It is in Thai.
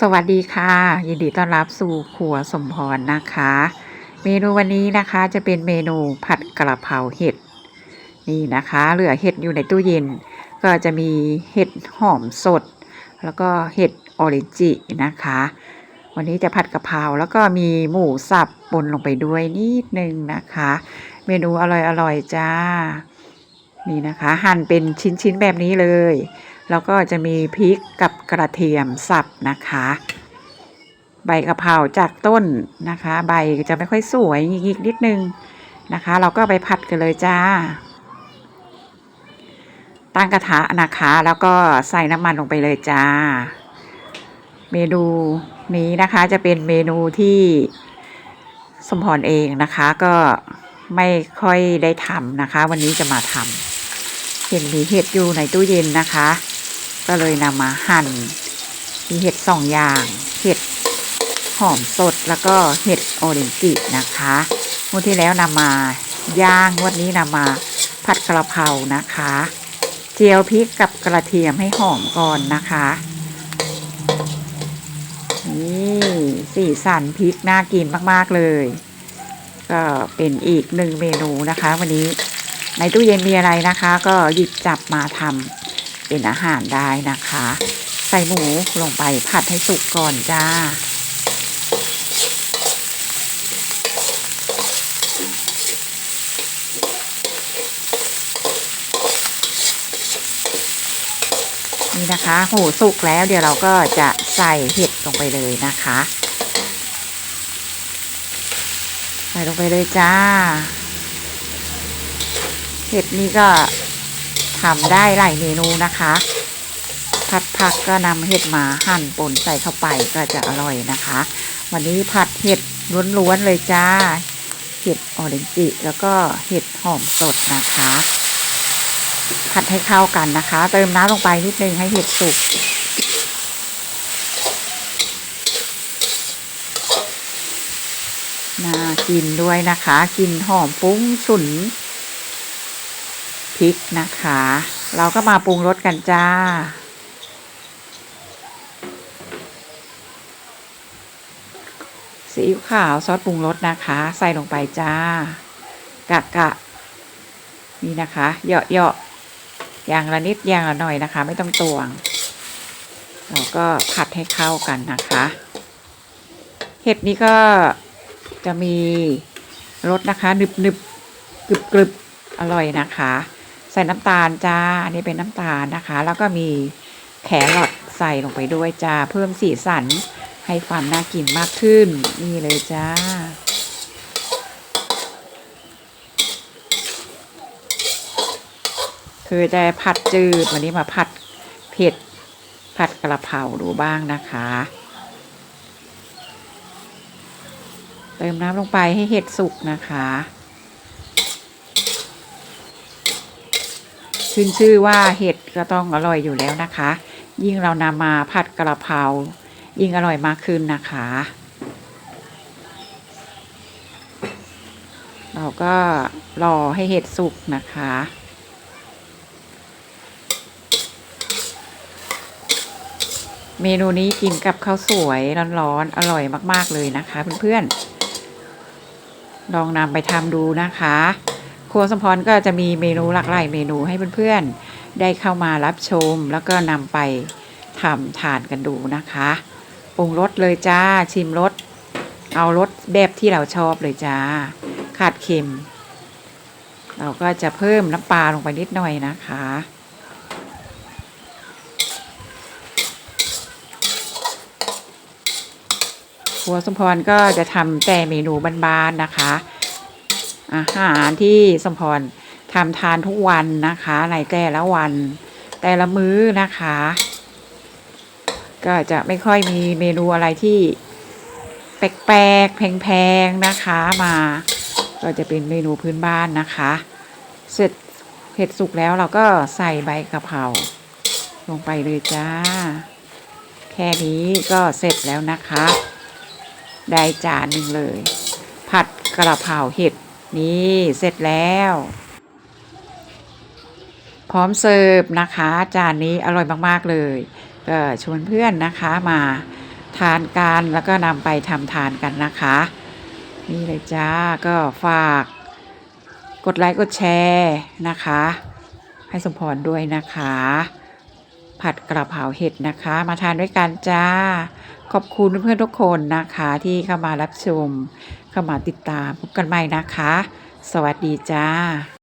สวัสดีค่ะ ยินดีต้อนรับสู่ครัวสมพรนะคะ เมนูวันนี้นะคะจะเป็นเมนูผัดกระเพราเห็ดนี่นะคะ เหลือเห็ดอยู่ในตู้เย็น ก็จะมีเห็ดหอมสด แล้วก็เห็ดออริจินะคะ วันนี้จะผัดกะเพราแล้วก็มีหมูสับปนลงไปด้วยนิดนึงนะคะ เมนูอร่อยๆจ้านี่นะคะ หั่นเป็นชิ้นๆแบบนี้เลย แล้วก็จะมีพริกกับกระเทียมสับนะคะ ใบกะเพราจากต้นนะคะ ใบจะไม่ค่อยสวยยิกๆนิดนึงนะคะ เราก็ไปผัดกันเลยจ้า ตั้งกระทะนะคะ แล้วก็ใส่น้ำมันลงไปเลยจ้า เมนูนี้นะคะจะเป็นเมนูที่สมพรเองนะคะก็ไม่ค่อยได้ทำนะคะ วันนี้จะมาทำเห็นมีเห็ดอยู่ในตู้เย็นนะคะ ก็เลยนำมาหั่น มีเห็ดสองอย่าง เห็ดหอมสดแล้วก็เห็ดโอเรนจินะคะงวดที่แล้วนำมาย่างงวดนี้นำมาผัดกระเพรานะคะ เจียวพริกกับกระเทียมให้หอมก่อนนะคะนี่สีสันพริกน่ากินมากๆเลย ก็เป็นอีกหนึ่งเมนูนะคะ วันนี้ในตู้เย็นมีอะไรนะคะ ก็หยิบจับมาทำ เป็นอาหารได้นะคะ ใส่หมูลงไปผัดให้สุกก่อนจ้านี่นะคะหมูสุกแล้วเดี๋ยวเราก็จะใส่เห็ดลงไปเลยนะคะ ใส่ลงไปเลยจ้า เห็ดนี้ก็ ทำได้หลายเมนูนะคะ ผัดผักก็นำเห็ดหมาหั่นป่นใส่เข้าไปก็จะอร่อยนะคะ วันนี้ผัดเห็ดล้วนๆเลยจ้า เห็ดออเรนจิแล้วก็เห็ดหอมสดนะคะ ผัดให้เข้ากันนะคะ เติมน้ำลงไปนิดนึงให้เห็ดสุกน่ากินด้วยนะคะกลินหอมฟุ้งฉุน ริกนะคะ เราก็มาปรุงรสกันจ้า ซีอิ๊วขาวซอสปรุงรสนะคะ ใส่ลงไปจ้า กะกะ นี่นะคะเหยาะเหยาะอย่างละนิดอย่างละหน่อยนะคะ ไม่ต้องตวงเราก็ผัดให้เข้ากันนะคะ เห็ดนี้ก็จะมีรสนะคะหนึบหนึบกรึบกรึบอร่อยนะคะ ใส่น้ำตาลจ้า อันนี้เป็นน้ำตาลนะคะ แล้วก็มีแครอทใส่ลงไปด้วยจ้า เพิ่มสีสันให้ความน่ากินมากขึ้น นี่เลยจ้า คือจะผัดจืดวันนี้มาผัดเผ็ด ผัดกระเพราดูบ้างนะคะ เติมน้ำลงไปให้เห็ดสุกนะคะ ขึ้นชื่อว่าเห็ดก็ต้องอร่อยอยู่แล้วนะคะ ยิ่งเรานำมาผัดกระเพรายิ่งอร่อยมากขึ้นนะคะ เราก็รอให้เห็ดสุกนะคะเมนูนี้กินกับข้าวสวยร้อนๆอร่อยมากๆเลยนะคะเพื่อนๆ ลองนำไปทำดูนะคะ ครัวสมพรก็จะมีเมนูหลากหลายเมนูให้เพื่อนๆ ได้เข้ามารับชม แล้วก็นำไปทำทานกันดูนะคะปรุงรสเลยจ้าชิมรสเอารสแบบที่เราชอบเลยจ้า ขาดเค็ม เราก็จะเพิ่มน้ำปลาลงไปนิดหน่อยนะคะครัวสมพรก็จะทำแต่เมนูบ้านๆนะคะ อาหารที่สมพรทำทานทุกวันนะคะในแต่ละวัน แต่ละมื้อนะคะ ก็จะไม่ค่อยมีเมนูอะไรที่แปลกๆแพงๆนะคะมา ก็จะเป็นเมนูพื้นบ้านนะคะ เสร็จเผ็ดสุกแล้วเราก็ใส่ใบกะเพราลงไปเลยจ้า แค่นี้ก็เสร็จแล้วนะคะ ได้จานหนึ่งเลย ผัดกระเพราเห็ด นี่เสร็จแล้ว พร้อมเสิร์ฟนะคะ จานนี้อร่อยมากๆเลยก็ชวนเพื่อนนะคะมาทานกันแล้วก็นำไปทำทานกันนะคะ นี่เลยจ้าก็ฝาก กดไลค์กดแชร์นะคะ ให้สมพรด้วยนะคะ ผัดกระเพราเห็ดนะคะ มาทานด้วยกันจ้า ขอบคุณเพื่อนทุกคนนะคะที่เข้ามารับชม เข้ามาติดตามพบกันใหม่นะคะ สวัสดีจ้า